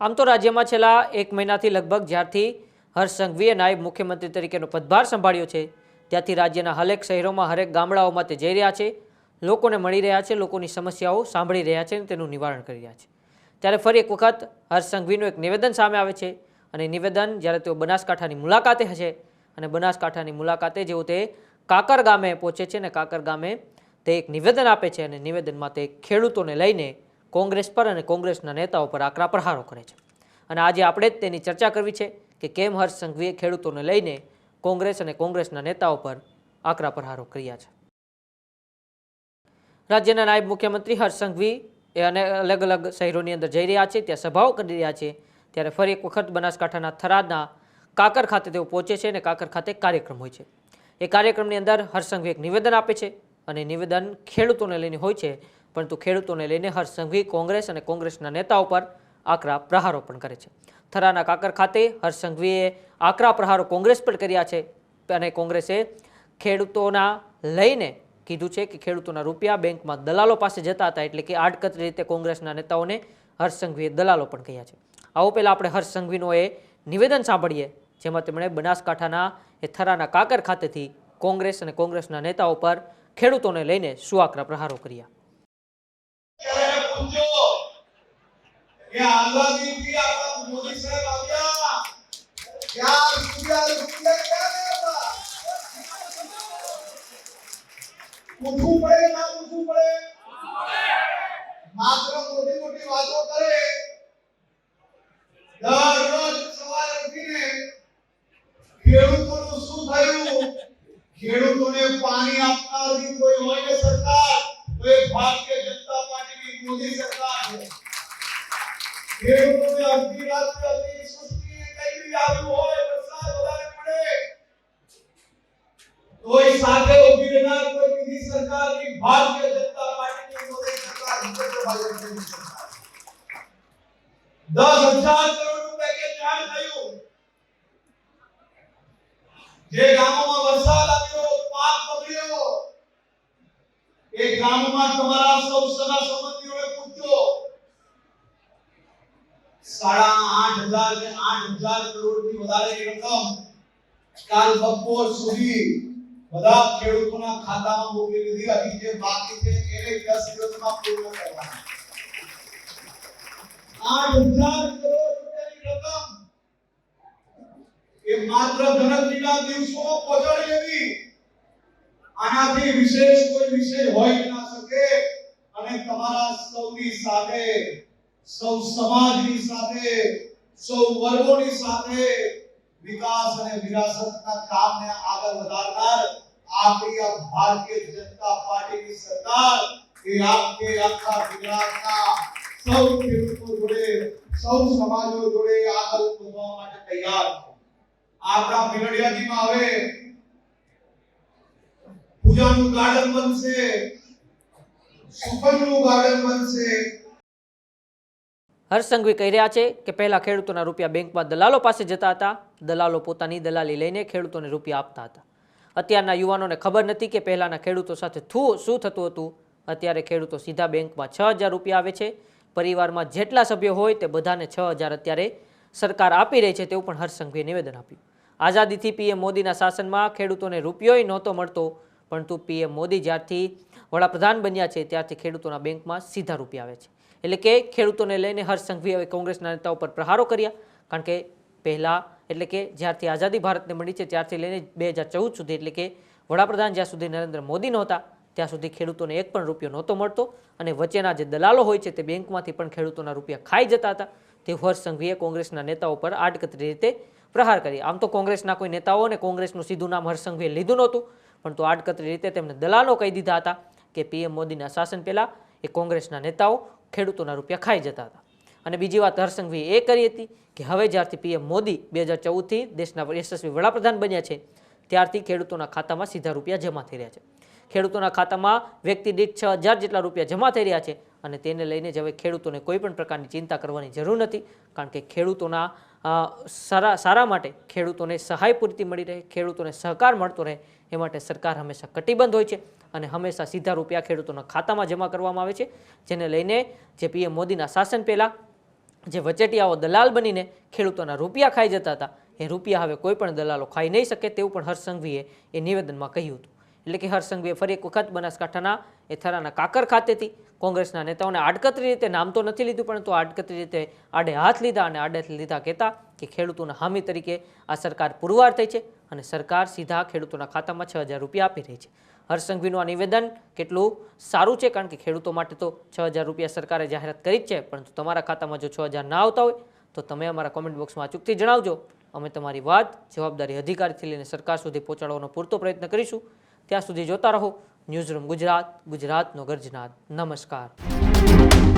આમ તો રાજ્યમાં છેલ્લા એક મહિનાથી લગભગ જ્યારથી હર્ષ સંઘવીએ નાયબ મુખ્યમંત્રી તરીકેનો પદભાર સંભાળ્યો છે, ત્યાંથી રાજ્યના હરેક શહેરોમાં, હરેક ગામડાઓમાં તે જઈ રહ્યા છે, લોકોને મળી રહ્યા છે, લોકોની સમસ્યાઓ સાંભળી રહ્યા છે અને તેનું નિવારણ કરી રહ્યા છે. ત્યારે ફરી એક વખત હર્ષ સંઘવીનું એક નિવેદન સામે આવે છે અને નિવેદન જ્યારે તેઓ બનાસકાંઠાની મુલાકાતે હશે અને બનાસકાંઠાની મુલાકાતે જેઓ તે કાકર ગામે પહોંચે છે અને કાકર ગામે તે એક નિવેદન આપે છે અને નિવેદનમાં તે ખેડૂતોને લઈને કોંગ્રેસ પર અને કોંગ્રેસના નેતાઓ પર આકરા પ્રહારો કરે છે. અને આજે આપણે જ તેની ચર્ચા કરવી છે કે કેમ હર્ષ સંઘવીએ ખેડૂતોને લઈને કોંગ્રેસ અને કોંગ્રેસના નેતાઓ પર આકરા પ્રહારો કર્યા છે. રાજ્યના નાયબ મુખ્યમંત્રી હર્ષ સંઘવી એ અને અલગ અલગ શહેરોની અંદર જઈ રહ્યા છે, ત્યાં સભાઓ કરી રહ્યા છે, ત્યારે ફરી એક વખત બનાસકાંઠાના થરાદના કાકર ખાતે તેઓ પહોંચે છે અને કાકર ખાતે કાર્યક્રમ હોય છે. એ કાર્યક્રમની અંદર હર્ષ સંઘવી એક નિવેદન આપે છે અને નિવેદન ખેડૂતોને લઈને હોય છે. પરંતુ ખેડૂતોને લઈને હરસંઘવી કોંગ્રેસ અને કોંગ્રેસના નેતાઓ પર આકરા પ્રહારો પણ કરે છે. થરાના કાકર ખાતે હરસંઘવીએ આકરા પ્રહારો કોંગ્રેસ પર કર્યા છે અને કોંગ્રેસે ખેડૂતોના લઈને કીધું છે કે ખેડૂતોના રૂપિયા બેંકમાં દલાલો પાસે જતા હતા એટલે કે આડકતરી રીતે કોંગ્રેસના નેતાઓને હર્ષસંઘવીએ દલાલો પણ કહ્યા છે. આવો પહેલાં આપણે હર્ષસંઘવીનો એ નિવેદન સાંભળીએ, જેમાં તેમણે બનાસકાંઠાના એ થરાના કાકર ખાતેથી કોંગ્રેસ અને કોંગ્રેસના નેતાઓ પર ખેડૂતોને લઈને શું આકરા પ્રહારો કર્યા. માત્ર મોટી શું થયું? ખેડૂતોને પાણી આપનારી કોઈ હોય ને સરકાર, તો એ ભારતીય જનતા પાર્ટીની મોદી સરકાર છે. ખેડૂતોને અડધી રાત્રે અતિ સુસ્તી કઈ બી આવ્યું હોય, વરસાદ વધારે પડે તોય સાથે ઊભી રહેનાર કોઈ બીજી સરકારની ભારતીય જનતા પાર્ટીની મોદી સરકાર પટેલની સરકાર. દસ હજાર કરોડનું પેકેજ જાહેર થયું. જે ગામોમાં વરસાદ આવ્યો એ ગામમાં તમારા સૌ સગા સંબંધીઓને પૂછજો. સાડા આઠ હજાર કે આઠ હજાર કરોડથી વધારે રકમ કાલ બપોર સુધી બધા ખેડૂતોના ખાતામાં મોકલી દીધી. હજી જે બાકી છે એને દસ દિવસમાં પૂર્ણ કરવાના. આઠ હજાર કરોડ રૂપિયાની રકમ. એ માત્ર ગણતરીના દિવસોમાં પહોંચાડી લેવી આનાથી વિશેષ કોઈ વિષય જ ના શકે. અને તમારા સૌની સાથે, સૌ સમાજની સાથે, સૌ વર્ગોની સાથે વિકાસ અને વિરાસતના કામને આગળ વધારનાર આપણી આ ભારતીય જનતા પાર્ટીની સરકાર એ આપકે આખા ગુજરાતના સૌ ખેડૂતો જોડે, સૌ સમાજો જોડે આગળ વધવા માટે તૈયાર છે. આપણા મેળડિયાજીમાં હવે પૂજાનું ગાર્ડન બનશે. સુખનનું ગાર્ડન બનશે. હર્ષસંઘવી કહી રહ્યા છે કે પહેલાં ખેડૂતોના રૂપિયા બેંકમાં દલાલો પાસે જતા હતા. દલાલો પોતાની દલાલી લઈને ખેડૂતોને રૂપિયા આપતા હતા. અત્યારના યુવાનોને ખબર નથી કે પહેલાંના ખેડૂતો સાથે શું થતું હતું? અત્યારે ખેડૂતો સીધા બેંકમાં છ હજાર રૂપિયા આવે છે. પરિવારમાં જેટલા સભ્યો હોય તે બધાને છ હજાર અત્યારે સરકાર આપી રહી છે તેવું પણ હર્ષસંઘવીએ નિવેદન આપ્યું. આઝાદીથી પીએમ મોદીના શાસનમાં ખેડૂતોને રૂપિયોય નહોતો મળતો. પરંતુ પીએમ મોદી જ્યારથી વડાપ્રધાન બન્યા છે, ત્યારથી ખેડૂતોના બેંકમાં સીધા રૂપિયા આવે છે. એટલે કે ખેડૂતોને લઈને હર્ષ સંઘવી હવે કોંગ્રેસના નેતાઓ પર પ્રહારો કર્યા. કારણ કે પહેલાં એટલે કે જ્યારથી આઝાદી ભારતને મળી છે, ત્યારથી લઈને બે સુધી એટલે કે વડાપ્રધાન જ્યાં સુધી નરેન્દ્ર મોદી નહોતા, ત્યાં સુધી ખેડૂતોને એક પણ રૂપિયો નહોતો મળતો. અને વચ્ચેના જે દલાલો હોય છે, તે બેંકમાંથી પણ ખેડૂતોના રૂપિયા ખાઈ જતા હતા. તે હર્ષ સંઘવીએ કોંગ્રેસના નેતાઓ પર આડકતરી રીતે પ્રહાર કરી આમ તો કોંગ્રેસના કોઈ નેતાઓ અને કોંગ્રેસનું સીધું નામ હર્ષ સંઘવીએ લીધું નહોતું. પણ તો આડકતરી રીતે તેમણે દલાલો કહી દીધા હતા કે પીએમ મોદીના શાસન પહેલાં એ કોંગ્રેસના નેતાઓ ખેડૂતોના રૂપિયા ખાઈ જતા હતા. અને બીજી વાત હરસંઘવીએ એ કરી હતી કે હવે જ્યારથી પીએમ મોદી બે હજાર ચૌદથી દેશના યશસ્વી વડાપ્રધાન બન્યા છે, ત્યારથી ખેડૂતોના ખાતામાં સીધા રૂપિયા જમા થઈ રહ્યા છે. ખેડૂતોના ખાતામાં વ્યક્તિ દીઠ છ જેટલા રૂપિયા જમા થઈ રહ્યા છે અને તેને લઈને જ હવે ખેડૂતોને કોઈ પણ પ્રકારની ચિંતા કરવાની જરૂર નથી, કારણ કે ખેડૂતોના સારા સારા માટે ખેડૂતોને સહાય પૂરતી મળી રહે, ખેડૂતોને સહકાર મળતો રહે, એ માટે સરકાર હંમેશા કટિબદ્ધ હોય છે અને હંમેશા સીધા રૂપિયા ખેડૂતોના ખાતામાં જમા કરવામાં આવે છે. જેને લઈને જે પીએમ મોદીના શાસન પહેલાં જે વચેટિયાઓ દલાલ બનીને ખેડૂતોના રૂપિયા ખાઈ જતા હતા, એ રૂપિયા હવે કોઈ પણ દલાલો ખાઈ નહીં શકે તેવું પણ હર્ષસંઘવીએ એ નિવેદનમાં કહ્યું હતું. એટલે કે હર્ષસંઘવીએ ફરી એક વખત બનાસકાંઠાના એ થરાના કાકર ખાતેથી કોંગ્રેસના નેતાઓને આડકતરી રીતે નામ તો નથી લીધું, પરંતુ આડકતરી રીતે આડે હાથ લીધા અને આડે લીધા કહેતા કે ખેડૂતોના હામી તરીકે આ સરકાર પુરવાર થઈ છે અને સરકાર સીધા ખેડૂતોના ખાતામાં છ રૂપિયા આપી રહી છે. હર્ષસંઘવીનું આ નિવેદન કેટલું સારું છે, કારણ કે ખેડૂતો માટે તો છ રૂપિયા સરકારે જાહેરાત કરી જ છે, પરંતુ તમારા ખાતામાં જો છ ના આવતા હોય, તો તમે અમારા કોમેન્ટ બોક્સમાં અચૂકથી જણાવજો. અમે તમારી વાત જવાબદારી અધિકારીથી લઈને સરકાર સુધી પહોંચાડવાનો પૂરતો પ્રયત્ન કરીશું. ત્યાં સુધી જોતા રહો. ન્યૂઝ રૂમ ગુજરાત ગુજરાતનો ગર્જનાથ નમસ્કાર.